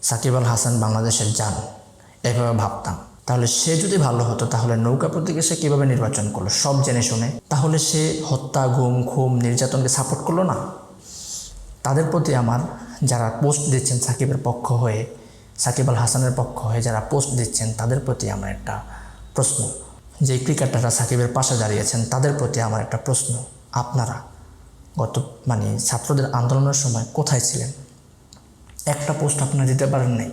সাকিব আল হাসান বাংলাদেশের যান এভাবে ভাবতাম। তাহলে সে যদি ভালো হতো, তাহলে নৌকা প্রতীকে সে কীভাবে নির্বাচন করল? সব জেনে শুনে। তাহলে সে হত্যা, গুম খুম নির্যাতনকে সাপোর্ট করল না? তাদের প্রতি আমার যারা পোস্ট দিচ্ছেন সাকিবের পক্ষ হয়ে, সাকিব আল হাসানের পক্ষ হয়ে যারা পোস্ট দিচ্ছেন, তাদের প্রতি আমার একটা প্রশ্ন। যে ক্রিকেটাররা সাকিবের পাশে দাঁড়িয়েছেন, তাদের প্রতি আমার একটা প্রশ্ন। আপনারা গত মানে ছাত্রদের আন্দোলনের সময় কোথায় ছিলেন? একটা পোস্ট আপনারা দিতে পারেন নাই।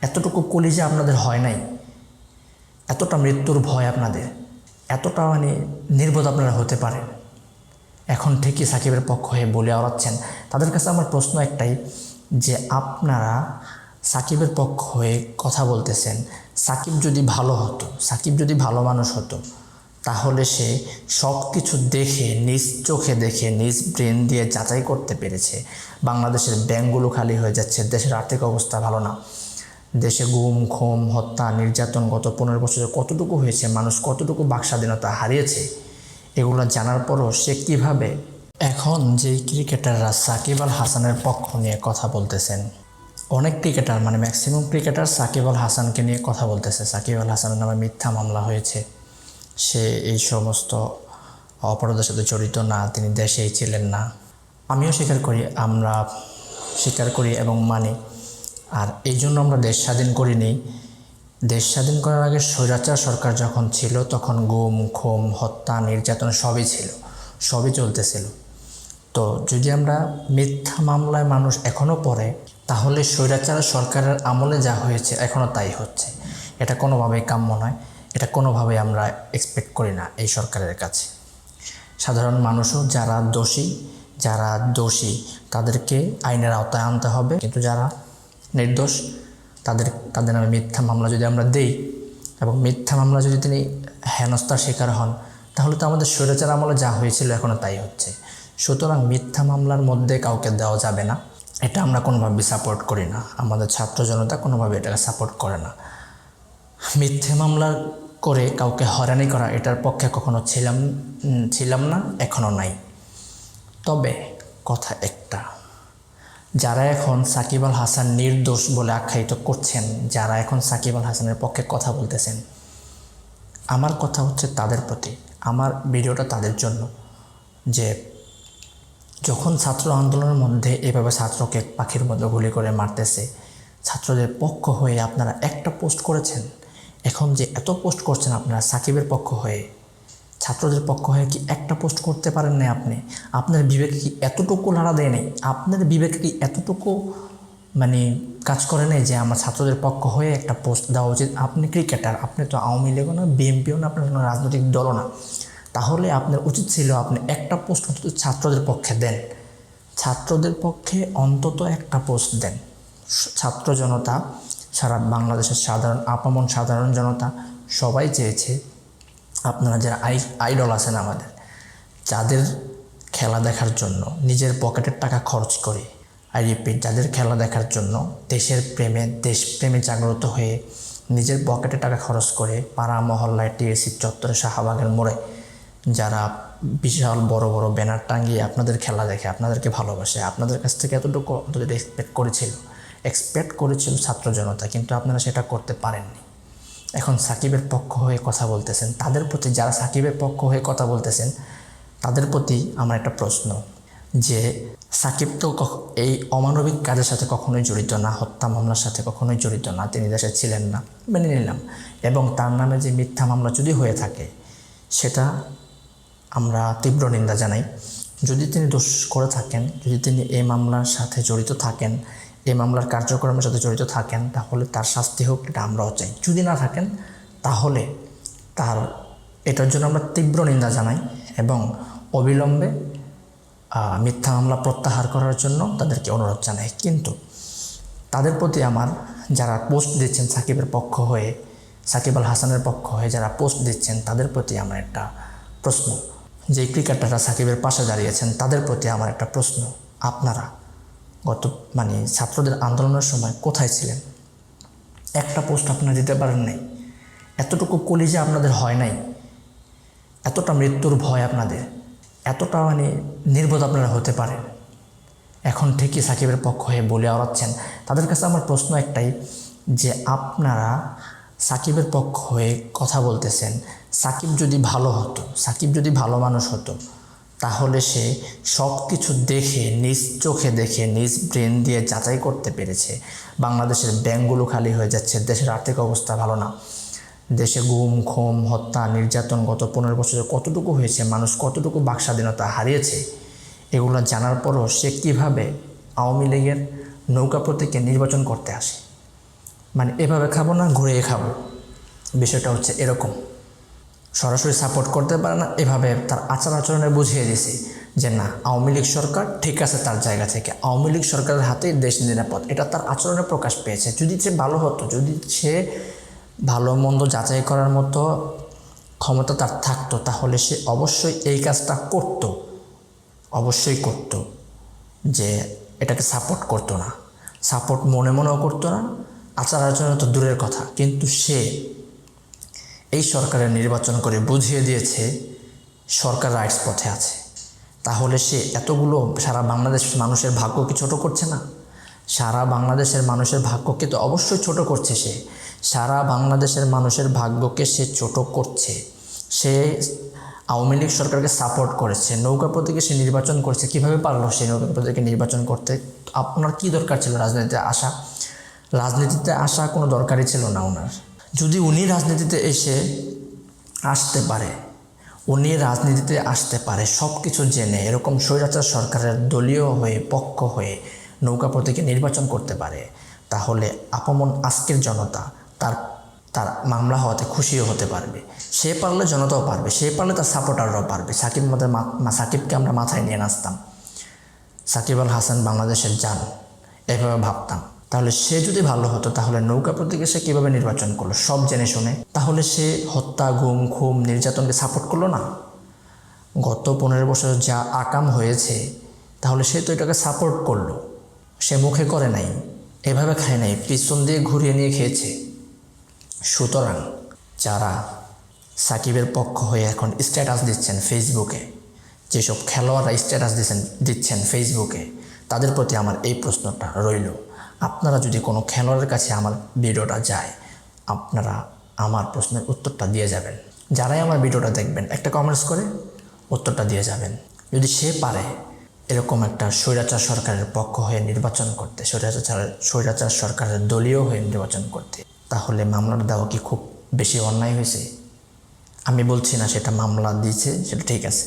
এতটুকু কলিজে আপনাদের হয় নাই। এতটা মৃত্যুর ভয় আপনাদের। এতটা মানে নির্বোধ আপনারা হতে পারেন। এখন ঠিকই সাকিবের পক্ষ হয়ে বলে আওড়াচ্ছেন। তাদের কাছে আমার প্রশ্ন একটাই যে আপনারা সাকিবের পক্ষ হয়ে কথা বলতেছেন। সাকিব যদি ভালো হতো, সাকিব যদি ভালো মানুষ হতো তাহলে সে সব কিছু দেখে, নিজ চোখে দেখে, নিজ ব্রেন দিয়ে যাচাই করতে পেরেছে। বাংলাদেশের ব্যাংকগুলো খালি হয়ে যাচ্ছে, দেশের আর্থিক অবস্থা ভালো না। দেশে গুম খুম হত্যা, নির্যাতন গত পনেরো বছরে কতটুকু হয়েছে, মানুষ কতটুকু বাক স্বাধীনতা হারিয়েছে, এগুলো জানার পরও সে কীভাবে এখন যেই ক্রিকেটাররা সাকিব আল হাসানের পক্ষ নিয়ে কথা বলতেছেন। অনেক ক্রিকেটার মানে ম্যাক্সিমাম ক্রিকেটার সাকিব আল হাসানকে নিয়ে কথা বলতেছে। সাকিব আল হাসানের নামে মিথ্যা মামলা হয়েছে। সে এই সমস্ত অপরাধের সাথে জড়িত না, তিনি দেশেই ছিলেন না। আমিও স্বীকার করি, আমরা স্বীকার করি এবং মানি। আর এই জন্য আমরা দেশ স্বাধীন করিনি। দেশ স্বাধীন করার আগে স্বৈরাচার সরকার যখন ছিল, তখন গুম খুম হত্যা, নির্যাতন সবই ছিল, সবই চলতেছিল। তো যদি আমরা মিথ্যা মামলায় মানুষ এখনও পড়ে, তাহলে স্বৈরাচার সরকারের আমলে যা হয়েছে এখনও তাই হচ্ছে। এটা কোনোভাবেই কাম্য নয়। এটা কোনোভাবে আমরা এক্সপেক্ট করি না এই সরকারের কাছে। সাধারণ মানুষও যারা দোষী যারা দোষী, তাদেরকে আইনের আওতায় আনতে হবে। কিন্তু যারা নির্দোষ, তাদের তাদের নামে মিথ্যা মামলা যদি আমরা দেই এবং মিথ্যা মামলা যদি তিনি হেনস্থার শিকার হন, তাহলে তো আমাদের স্বৈরাচার আমলে যা হয়েছিল এখনও তাই হচ্ছে। সুতরাং মিথ্যা মামলার মধ্যে কাউকে দেওয়া যাবে না। এটা আমরা কোনোভাবে সাপোর্ট করি না। আমাদের ছাত্র জনতা কোনোভাবে এটাকে সাপোর্ট করে না। মিথ্যে মামলা করে কাউকে হয়রানি করা, এটার পক্ষে কখনো ছিলাম ছিলাম না এখনও নাই। তবে কথা একটা, যারা এখন সাকিব আল হাসান নির্দোষ বলে আখ্যায়িত করছেন, যারা এখন সাকিব আল হাসানের পক্ষে কথা বলতেছেন, আমার কথা হচ্ছে তাদের প্রতি, আমার ভিডিওটা তাদের জন্য, যে যখন ছাত্র আন্দোলনের মধ্যে এভাবে ছাত্রকে পাখির মতো গুলি করে মারতেছে, ছাত্রদের পক্ষ হয়ে আপনারা একটা পোস্ট করেছেন এখন যে এত পোস্ট করছেন আপনারা, সাকিবের পক্ষ হয়ে, ছাত্রদের পক্ষ হয়ে কি একটা পোস্ট করতে পারেন না আপনি? আপনার বিবেকে কি এতটুকু লাড়া দেয় নেই? আপনার বিবেকে কি এতটুকু মানে কাজ করে নেই যে আমার ছাত্রদের পক্ষ হয়ে একটা পোস্ট দেওয়া উচিত? আপনি ক্রিকেটার, আপনি তো আওয়ামী লীগও না বিএনপিও না, আপনার কোনো রাজনৈতিক দলও না। তাহলে আপনার উচিত ছিল আপনি একটা পোস্ট অন্তত ছাত্রদের পক্ষে দেন। ছাত্রদের পক্ষে অন্তত একটা পোস্ট দেন। ছাত্র জনতা সারা বাংলাদেশের সাধারণ, আপামন সাধারণ জনতা, সবাই চেয়েছে আপনারা যারা আই, আইডল আছেন আমাদের, যাদের খেলা দেখার জন্য নিজের পকেটের টাকা খরচ করে আই রিপিট যাদের খেলা দেখার জন্য দেশের প্রেমে, দেশপ্রেমে জাগ্রত হয়ে নিজের পকেটে টাকা খরচ করে পাড়া মহল্লায় টিএসি চত্বরে শাহবাগের মোড়ে যারা বিশাল বড় বড় ব্যানার টাঙ্গিয়ে আপনাদের খেলা দেখে, আপনাদেরকে ভালোবাসে, আপনাদের কাছ থেকে এতটুকু অন্তত এক্সপেক্ট করেছিল। এক্সপেক্ট করেছিল ছাত্র জনতা, কিন্তু আপনারা সেটা করতে পারেননি। এখন সাকিবের পক্ষ হয়ে কথা বলতেছেন, তাদের প্রতি যারা সাকিবের পক্ষ হয়ে কথা বলতেছেন, তাদের প্রতি আমার একটা প্রশ্ন যে, সাকিব তো এই অমানবিক কাজের সাথে কখনোই জড়িত না, হত্যা মামলার সাথে কখনোই জড়িত না, তিনি দেশে ছিলেন না, মেনে নিলাম। এবং তার নামে যে মিথ্যা মামলা যদি হয়ে থাকে, সেটা আমরা তীব্র নিন্দা জানাই। যদি তিনি দোষ করে থাকেন, যদি তিনি এই মামলার সাথে জড়িত থাকেন এই মামলার কার্যক্রমের সাথে জড়িত থাকেন, তাহলে তার শাস্তি হোক, এটা আমরাও চাই। যদি না থাকেন, তাহলে তার, এটার জন্য আমরা তীব্র নিন্দা জানাই এবং অবিলম্বে মিথ্যা মামলা প্রত্যাহার করার জন্য তাদেরকে অনুরোধ জানাই। কিন্তু তাদের প্রতি আমার যারা পোস্ট দিচ্ছেন সাকিবের পক্ষ হয়ে, সাকিব আল হাসানের পক্ষ হয়ে যারা পোস্ট দিচ্ছেন, তাদের প্রতি আমার একটা প্রশ্ন। যে ক্রিকেটাররা সাকিবের পাশে দাঁড়িয়েছেন, তাদের প্রতি আমার একটা প্রশ্ন। আপনারা গত মানে ছাত্রদের আন্দোলনের সময় কোথায় ছিলেন? একটা পোস্ট আপনারা দিতে পারেন নাই। এতটুকু কলিজে আপনাদের হয় নাই। এতটা মৃত্যুর ভয় আপনাদের। এতটা মানে নির্বোধ আপনারা হতে পারেন। এখন ঠিকই সাকিবের পক্ষ হয়ে বলে আওড়াচ্ছেন। তাদের কাছে আমার প্রশ্ন একটাই যে আপনারা সাকিবের পক্ষ হয়ে কথা বলতেছেন। সাকিব যদি ভালো হতো, সাকিব যদি ভালো মানুষ হতো তাহলে সে সব কিছু দেখে, নিজ চোখে দেখে, নিজ ব্রেন দিয়ে যাচাই করতে পেরেছে। বাংলাদেশের ব্যাংকগুলো খালি হয়ে যাচ্ছে, দেশের আর্থিক অবস্থা ভালো না। দেশে গুম খুম হত্যা, নির্যাতন গত পনেরো বছরে কতটুকু হয়েছে, মানুষ কতটুকু বাক স্বাধীনতা হারিয়েছে, এগুলো জানার পরও সে কীভাবে আওয়ামী লীগের নৌকা প্রতীকে নির্বাচন করতে আসে? মানে এভাবে খাব না, ঘুরিয়ে খাব? বিষয়টা হচ্ছে এরকম। সরাসরি সাপোর্ট করতে পারে না। এভাবে তার আচার আচরণে বুঝিয়ে দিছে যে না, আওয়ামী লীগ সরকার ঠিক আছে তার জায়গা থেকে। আওয়ামী লীগ সরকারের হাতেই দেশ নিরাপদ। এটা তার আচরণে প্রকাশ পেয়েছে। যদি সে ভালো হতো, যদি সে ভালো মন্দ যাচাই করার মতো ক্ষমতা তার থাকতো, তাহলে সে অবশ্যই এই কাজটা করতো। অবশ্যই করত যে এটাকে সাপোর্ট করতো না। সাপোর্ট মনে মনেও করতো না। আচার আচরণ তো দূরের কথা। কিন্তু সে এই সরকারের নির্বাচন করে বুঝিয়ে দিয়েছে, সরকার রাইটস পথে আছে। তাহলে সে এতগুলো সারা বাংলাদেশ মানুষের ভাগ্য কি ছোট করছে না? সারা বাংলাদেশের মানুষের ভাগ্যকে তো অবশ্যই ছোট করছে সে। সারা বাংলাদেশের মানুষের ভাগ্যকে সে ছোট করছে। সে আওয়ামী লীগ সরকারকে সাপোর্ট করেছে নৌকা প্রতীকে সে নির্বাচন করছে। কীভাবে পারল সে নৌকা প্রতীকে নির্বাচন করতে? আপনার কি দরকার ছিল রাজনীতিতে আসা রাজনীতিতে আসা কোনো দরকারই ছিল না ওনার। যদি উনি রাজনীতিতে এসে আসতে পারে, উনি রাজনীতিতে আসতে পারে সব কিছু জেনে এরকম স্বৈরাচার সরকারের দলীয় হয়ে, পক্ষ হয়ে নৌকা প্রতীকে নির্বাচন করতে পারে, তাহলে আপমন আজকের জনতা তার তার মামলা হওয়াতে খুশিও হতে পারবে। সে পারলে জনতাও পারবে, সে পারলে তার সাপোর্টাররাও পারবে। সাকিব আমাদের মা- সাকিবকে আমরা মাথায় নিয়ে নাচতাম। সাকিব আল হাসান বাংলাদেশের জান, এভাবে ভাবতাম। তাহলে সে যদি ভালো হতো, তাহলে নৌকা প্রতীকে সে কীভাবে নির্বাচন করল? সব জেনে শুনে। তাহলে সে হত্যা, গুম খুম নির্যাতনকে সাপোর্ট করল না? গত পনেরো বছর যা আকাম হয়েছে, তাহলে সে তো এটাকে সাপোর্ট করল। সে মুখে করে নাই, এভাবে খায় নাই, পিছন দিয়ে ঘুরিয়ে নিয়ে খেয়েছে। সুতরাং যারা সাকিবের পক্ষ হয়ে এখন স্ট্যাটাস দিচ্ছেন ফেসবুকে যেসব খেলোয়াড়রা স্ট্যাটাস দিচ্ছেন দিচ্ছেন ফেসবুকে তাদের প্রতি আমার এই প্রশ্নটা রইল। আপনারা যদি কোনো খেলোয়াড়ের কাছে আমার ভিডিওটা যায়, আপনারা আমার প্রশ্নের উত্তরটা দিয়ে যাবেন। যারাই আমার ভিডিওটা দেখবেন, একটা কমেন্টস করে উত্তরটা দিয়ে যাবেন। যদি সে পারে এরকম একটা স্বৈরাচার সরকারের পক্ষ হয়ে নির্বাচন করতে, স্বৈরাচার স্বৈরাচার সরকারের দলীয় হয়ে নির্বাচন করতে, তাহলে মামলাটা দেওয়া কি খুব বেশি অন্যায় হয়েছে? আমি বলছি না সেটা মামলা দিয়েছে, সেটা ঠিক আছে।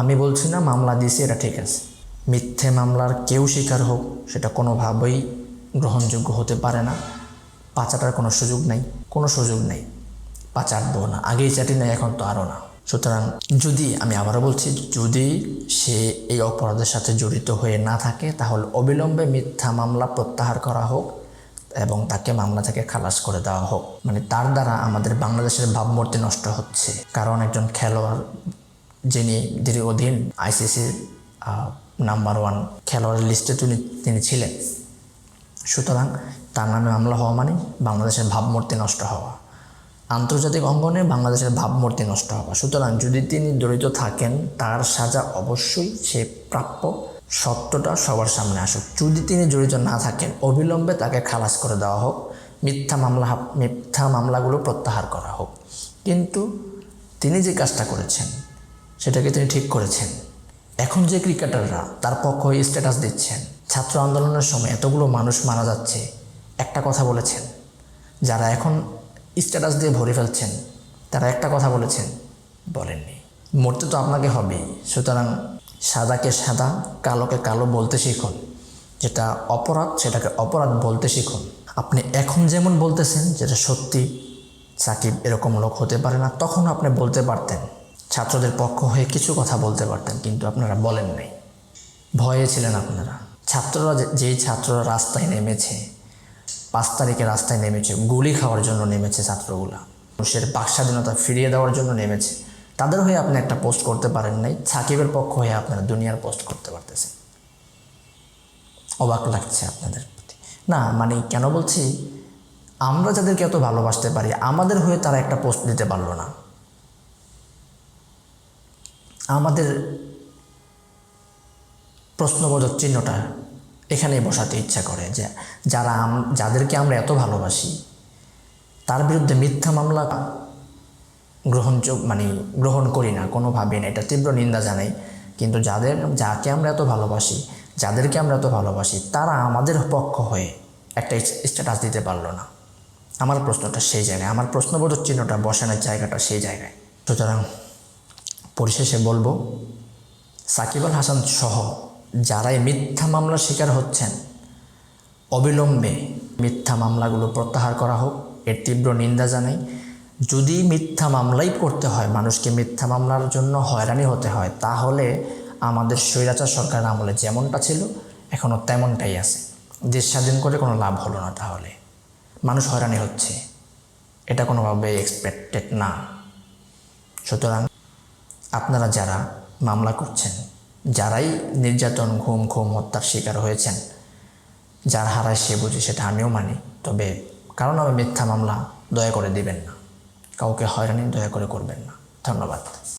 আমি বলছি না মামলা দিয়েছে, এটা ঠিক আছে। মিথ্যে মামলার কেউ শিকার হোক, সেটা কোনোভাবেই গ্রহণযোগ্য হতে পারে না। পাচাটার কোনো সুযোগ নাই, কোনো সুযোগ নেই। পা চাটবো না আগেই চাটি নাই, এখন তো আরও না। সুতরাং যদি, আমি আবারও বলছি, যদি সে এই অপরাধের সাথে জড়িত হয়ে না থাকে, তাহলে অবিলম্বে মিথ্যা মামলা প্রত্যাহার করা হোক এবং তাকে মামলা থেকে খালাস করে দেওয়া হোক। মানে তার দ্বারা আমাদের বাংলাদেশের ভাবমূর্তি নষ্ট হচ্ছে। কারণ একজন খেলোয়াড় যিনি দীর্ঘদিন আইসিসির নাম্বার ওয়ান খেলোয়াড়ের লিস্টে তিনি ছিলেন। সুতরাং তার নামে মামলা হওয়া মানে বাংলাদেশের ভাবমূর্তি নষ্ট হওয়া। আন্তর্জাতিক অঙ্গনে বাংলাদেশের ভাবমূর্তি নষ্ট হওয়া। সুতরাং যদি তিনি জড়িত থাকেন, তার সাজা অবশ্যই সে প্রাপ্য। সত্যটা সবার সামনে আসুক। যদি তিনি জড়িত না থাকেন, অবিলম্বে তাকে খালাস করে দেওয়া হোক। মিথ্যা মামলা মিথ্যা মামলাগুলো প্রত্যাহার করা হোক। কিন্তু তিনি যে কাজটা করেছেন, সেটাকে তিনি ঠিক করেছেন। এখন যে ক্রিকেটাররা তার পক্ষ হয়ে স্ট্যাটাস দিচ্ছেন ছাত্র আন্দোলনের সময় এতগুলো মানুষ মারা যাচ্ছে, একটা কথা বলেছেন। যারা এখন স্ট্যাটাস দিয়ে ভরে ফেলছেন, তারা একটা কথা বলেছেন, বলেননি। মরতে তো আপনাকে হবেই। সুতরাং সাদাকে সাদা, কালোকে কালো বলতে শিখুন। যেটা অপরাধ, সেটাকে অপরাধ বলতে শিখুন। আপনি এখন যেমন বলতেছেন, যেটা সত্যি, সাকিব এরকম লোক হতে পারে না, তখন আপনি বলতে পারতেন। ছাত্রদের পক্ষ হয়ে কিছু কথা বলতে পারতেন, কিন্তু আপনারা বলেন নাই। ভয়ে ছিলেন আপনারা। ছাত্ররা যেই ছাত্ররা রাস্তায় নেমেছে, পাঁচ তারিখে রাস্তায় নেমেছে, গুলি খাওয়ার জন্য নেমেছে ছাত্রগুলা, মানুষের বাক স্বাধীনতা ফিরিয়ে দেওয়ার জন্য নেমেছে, তাদের হয়ে আপনি একটা পোস্ট করতে পারেন নাই, সাকিবের পক্ষ হয়ে আপনারা দুনিয়ার পোস্ট করতে পারতেছেন। অবাক লাগছে আপনাদের প্রতি। না মানে কেন বলছি, আমরা যাদেরকে এত ভালোবাসতে পারি, আমাদের হয়ে তারা একটা পোস্ট দিতে পারল না। আমাদের প্রশ্নবোধক চিহ্নটা এখানেই বসাতে ইচ্ছা করে যে যারা যাদেরকে আমরা এত ভালোবাসি, তার বিরুদ্ধে মিথ্যা মামলা গ্রহণযোগ মানে গ্রহণ করি না কোনোভাবেই না। এটা তীব্র নিন্দা জানাই। কিন্তু যাদের, যাকে আমরা এত ভালোবাসি, যাদেরকে আমরা এত ভালোবাসি, তারা আমাদের পক্ষ হয়ে একটা স্ট্যাটাস দিতে পারল না। আমার প্রশ্নটা সেই জায়গায়, আমার প্রশ্নবোধক চিহ্নটা বসানোর জায়গাটা সেই জায়গায়। সুতরাং পরিশেষে বলব, সাকিব আল হাসান সহ যারাই মিথ্যা মামলার শিকার হচ্ছেন, অবিলম্বে মিথ্যা মামলাগুলো প্রত্যাহার করা হোক। এর তীব্র নিন্দা জানাই, যদি মিথ্যা মামলাই করতে হয়, মানুষকে মিথ্যা মামলার জন্য হয়রানি হতে হয়, তাহলে আমাদের স্বৈরাচার সরকার আমলে যেমনটা ছিল এখনও তেমনটাই আছে। দেশ স্বাধীন করে কোনো লাভ হলো না তাহলে। মানুষ হয়রানি হচ্ছে। এটা কোনোভাবে এক্সপেক্টেড না। সুতরাং আপনারা যারা মামলা করছেন যারাই নির্যাতন, ঘুম ঘুম হত্যার শিকার হয়েছেন, যার হারায় সে বুঝে, সেটা আমিও মানি। তবে কারণ আমি মিথ্যা মামলা দয়া করে দিবেন না। কাউকে হয়রানি দয়া করে করবেন না। ধন্যবাদ।